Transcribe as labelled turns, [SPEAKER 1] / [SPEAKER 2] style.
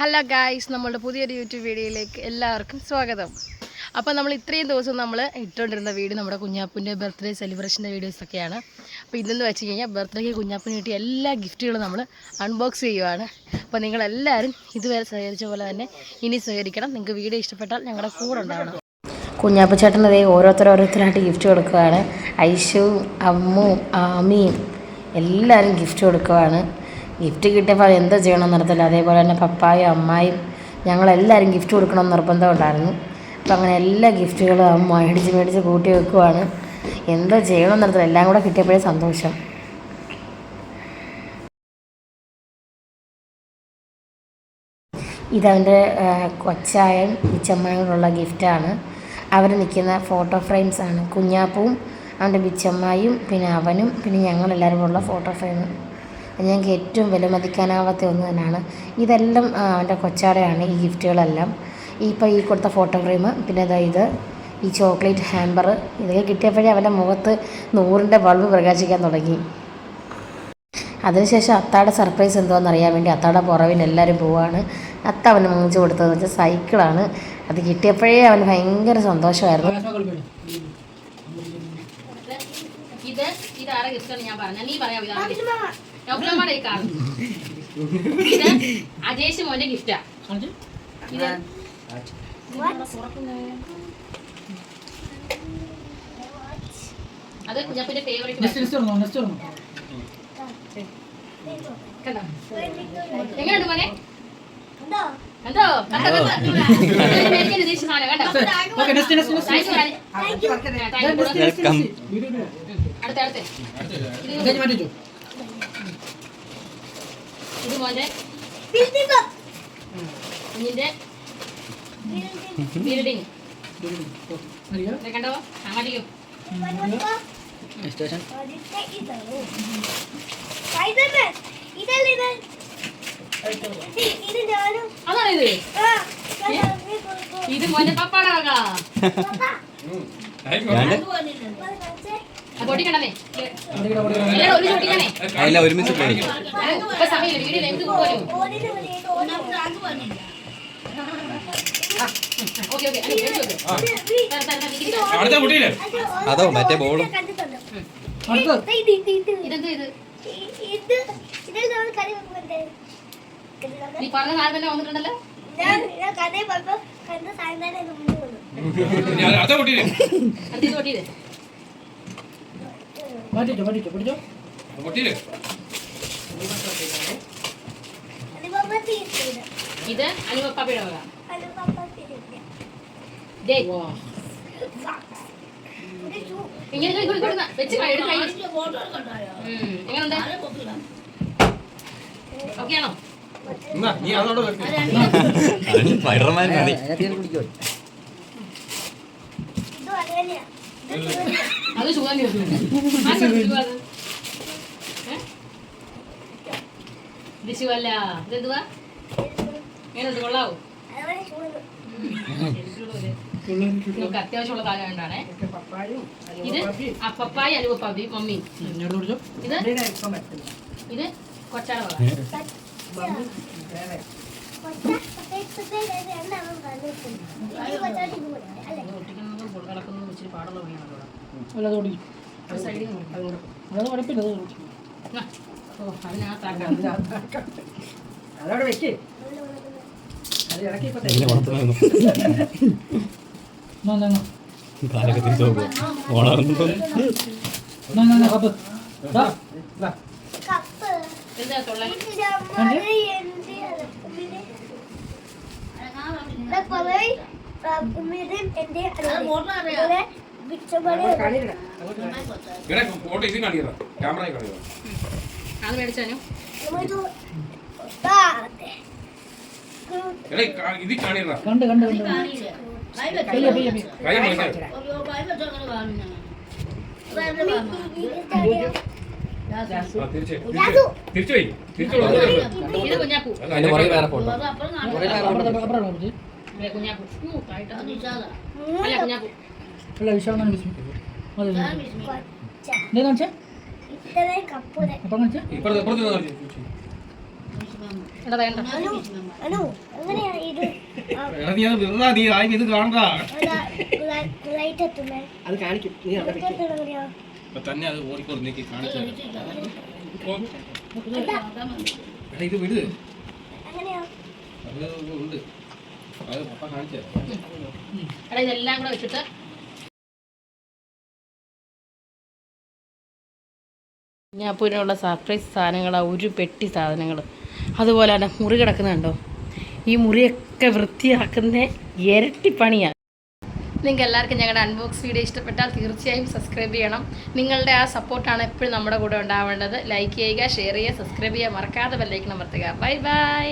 [SPEAKER 1] Hello guys നമ്മളുടെ പുതിയൊരു YouTube വീഡിയോയിലേക്ക് എല്ലാവർക്കും സ്വാഗതം. അപ്പോൾ നമ്മൾ ഇത്രയും ദിവസം നമ്മൾ ഇട്ടുകൊണ്ടിരുന്ന വീഡിയോ നമ്മുടെ കുഞ്ഞാപ്പിന്റെ ബർത്ത്ഡേ സെലിബ്രേഷന്റെ വീഡിയോസൊക്കെയാണ് അപ്പോൾ ഇതെന്ന് വെച്ച് കഴിഞ്ഞാൽ ബർത്ത്ഡേക്ക് കുഞ്ഞാപ്പിന് കിട്ടിയ എല്ലാ ഗിഫ്റ്റുകളും നമ്മൾ അൺബോക്സ് ചെയ്യുവാണ്. അപ്പോൾ നിങ്ങളെല്ലാവരും ഇതുവരെ സഹകരിച്ച പോലെ തന്നെ ഇനി സഹകരിക്കണം. നിങ്ങൾക്ക് വീഡിയോ ഇഷ്ടപ്പെട്ടാൽ ഞങ്ങളുടെ കൂടെ ഉണ്ടാവണം. കുഞ്ഞാപ്പ ചേട്ടൻ അതേ ഓരോരുത്തർ ഓരോരുത്തരായിട്ട് ഗിഫ്റ്റ് കൊടുക്കുകയാണ്. ഐഷുവും അമ്മുവും ആമിയും എല്ലാവരും ഗിഫ്റ്റ് കൊടുക്കുകയാണ്. ഗിഫ്റ്റ് കിട്ടിയപ്പോൾ എന്താ ചെയ്യണമെന്ന് നിർത്തില്ല അതേപോലെ തന്നെ പപ്പായും അമ്മായും ഞങ്ങളെല്ലാവരും ഗിഫ്റ്റ് കൊടുക്കണമെന്ന് നിർബന്ധം ഉണ്ടായിരുന്നു. അപ്പോൾ അങ്ങനെ എല്ലാ ഗിഫ്റ്റുകളും അമ്മ മേടിച്ച് മേടിച്ച് കൂട്ടി വെക്കുവാണ്. ചെയ്യണം ചെയ്യണമെന്ന് നിർത്തില്ല എല്ലാം കൂടെ കിട്ടിയപ്പോഴേ സന്തോഷം. ഇതവന്റെ കൊച്ചായൻ ബിച്ചമ്മയോടുള്ള ഗിഫ്റ്റാണ് അവർ നിൽക്കുന്ന ഫോട്ടോ ഫ്രെയിംസ് ആണ്. കുഞ്ഞാപ്പവും അവന്റെ ബിച്ചമ്മായും പിന്നെ അവനും പിന്നെ ഞങ്ങളെല്ലാവരും ഉള്ള ഫോട്ടോ ഫ്രെയിം ഞങ്ങൾക്ക് ഏറ്റവും വിലമതിക്കാനാവാത്ത ഒന്ന് തന്നെയാണ്. ഇതെല്ലാം അവന്റെ കൊച്ചാടെയാണ് ഈ ഗിഫ്റ്റുകളെല്ലാം. ഇപ്പോൾ ഈ കൊടുത്ത ഫോട്ടോ ഫ്രെയിം പിന്നെ ഇതാ ഇത് ഈ ചോക്ലേറ്റ് ഹാമ്പർ ഇതൊക്കെ കിട്ടിയപ്പോഴേ അവന്റെ മുഖത്ത് നൂറിന്റെ ബൾബ് പ്രകാശിക്കാൻ തുടങ്ങി. അതിനുശേഷം അത്താടെ സർപ്രൈസ് എന്തോന്ന് അറിയാൻ വേണ്ടി അത്താടെ പുറവിന് എല്ലാവരും പോവാണ്. അത്ത അവന് വാങ്ങിച്ചു കൊടുത്തതെന്ന് വെച്ചാൽ സൈക്കിളാണ് അത് കിട്ടിയപ്പോഴേ അവന് ഭയങ്കര സന്തോഷമായിരുന്നു. ഇത് ഇതാരെ ഗിഫ്റ്റാണ് ഞാൻ പറഞ്ഞ. നീ പറയാം ഡോക്ടർമാരുടെ ഈ കാർ ഇത് അജേഷ് മോന്റെ ഗിഫ്റ്റാ ഇത്? അത് കുഞ്ഞപ്പന്റെ ഫേവറേറ്റ് കണ്ടോ? എങ്ങനെയുണ്ട് മോനെ? യു.
[SPEAKER 2] വെൽക്കം
[SPEAKER 1] ഇത് മോന്റെ കുഞ്ഞിന്റെ ബിൽഡിങ്. കണ്ടോ? അങ്ങോട്ടേക്കും
[SPEAKER 2] സ്റ്റേഷൻ
[SPEAKER 1] അതാണ് ഇത്? ഇത് മോന്റെ പപ്പാടെ
[SPEAKER 2] ഒരുമിച്ച് അതോ മറ്റേ ബോളും?
[SPEAKER 1] ഇതെന്ത് ഇത്? നീ പറഞ്ഞ സാധനം തന്നെ വന്നിട്ടുണ്ടല്ലോ പൊട്ടിയത്
[SPEAKER 3] കുട്ടിയില്ലേ?
[SPEAKER 1] ഇത് അനുപപ്പാപ്പയുടെ വക. ദേ. ഇങ്ങനെ ഇങ്ങോട്ട് ഇങ്ങോട്ട് ഇങ്ങോട്ട് വെച്ച് എങ്ങനുണ്ട്? ഓക്കെ ആണോ
[SPEAKER 3] നീ അതോടെ വെക്ക്.
[SPEAKER 2] സ്പൈഡർമാൻ മതി
[SPEAKER 1] അത് സുഖം തീർന്നു ഇത് ശിവല്ല ഇതെന്തുവാ എങ്ങനെയുണ്ട് കൊള്ളാവോ നമുക്ക് അത്യാവശ്യമുള്ള സാധനം വേണ്ടാണേ ഇത് അപ്പപ്പായി അനുപപ്പാപ്പി മമ്മി ഇത് ഇത് കൊച്ചാട വക കിടക്കുന്നതും ഇച്ചിരി പാടുള്ള പണിയാണല്ലോ സൈഡിൽ ഓ അതിനകത്താക്കാം.
[SPEAKER 4] അതവിടെ വെക്ക്. അത് ഇറക്കി ഇപ്പൊ
[SPEAKER 2] കാലൊക്കെ തിരിച്ചു നോക്കും. വളർന്നു
[SPEAKER 1] എന്താ
[SPEAKER 3] ഫോട്ടോ ഇത് ക്യാമറ
[SPEAKER 1] അത് മേടിച്ചാനോ
[SPEAKER 3] ഇത്
[SPEAKER 4] കണ്ട് കണ്ട്
[SPEAKER 3] തിരിച്ചു പോയി തിരിച്ചു
[SPEAKER 1] അല്ല
[SPEAKER 3] നീ അത്
[SPEAKER 4] കാണിക്കും.
[SPEAKER 3] തന്നെ അത് ഓടിക്കോളും നീ കാണിച്ചു ഇത് വിട്. അത് ഉണ്ട്.
[SPEAKER 1] എടാ ഇതെല്ലാം കൂടെ വെച്ചിട്ട് കുഞ്ഞാപ്പൂരിനുള്ള സർപ്രൈസ് സാധനങ്ങളാണ് ഒരു പെട്ടി സാധനങ്ങൾ. അതുപോലെ തന്നെ മുറി കിടക്കുന്നുണ്ടോ ഈ മുറിയൊക്കെ വൃത്തിയാക്കുന്ന ഇരട്ടി പണിയാണ് നിങ്ങൾക്ക് എല്ലാവർക്കും ഞങ്ങളുടെ അൺബോക്സ് വീഡിയോ ഇഷ്ടപ്പെട്ടാൽ തീർച്ചയായും സബ്സ്ക്രൈബ് ചെയ്യണം. നിങ്ങളുടെ ആ സപ്പോർട്ടാണ് എപ്പോഴും നമ്മുടെ കൂടെ ഉണ്ടാവേണ്ടത്. ലൈക്ക് ചെയ്യുക ഷെയർ ചെയ്യുക സബ്സ്ക്രൈബ് ചെയ്യുക. മറക്കാതെ ബെല്ലേക്ക് അമർത്തുക. Bye bye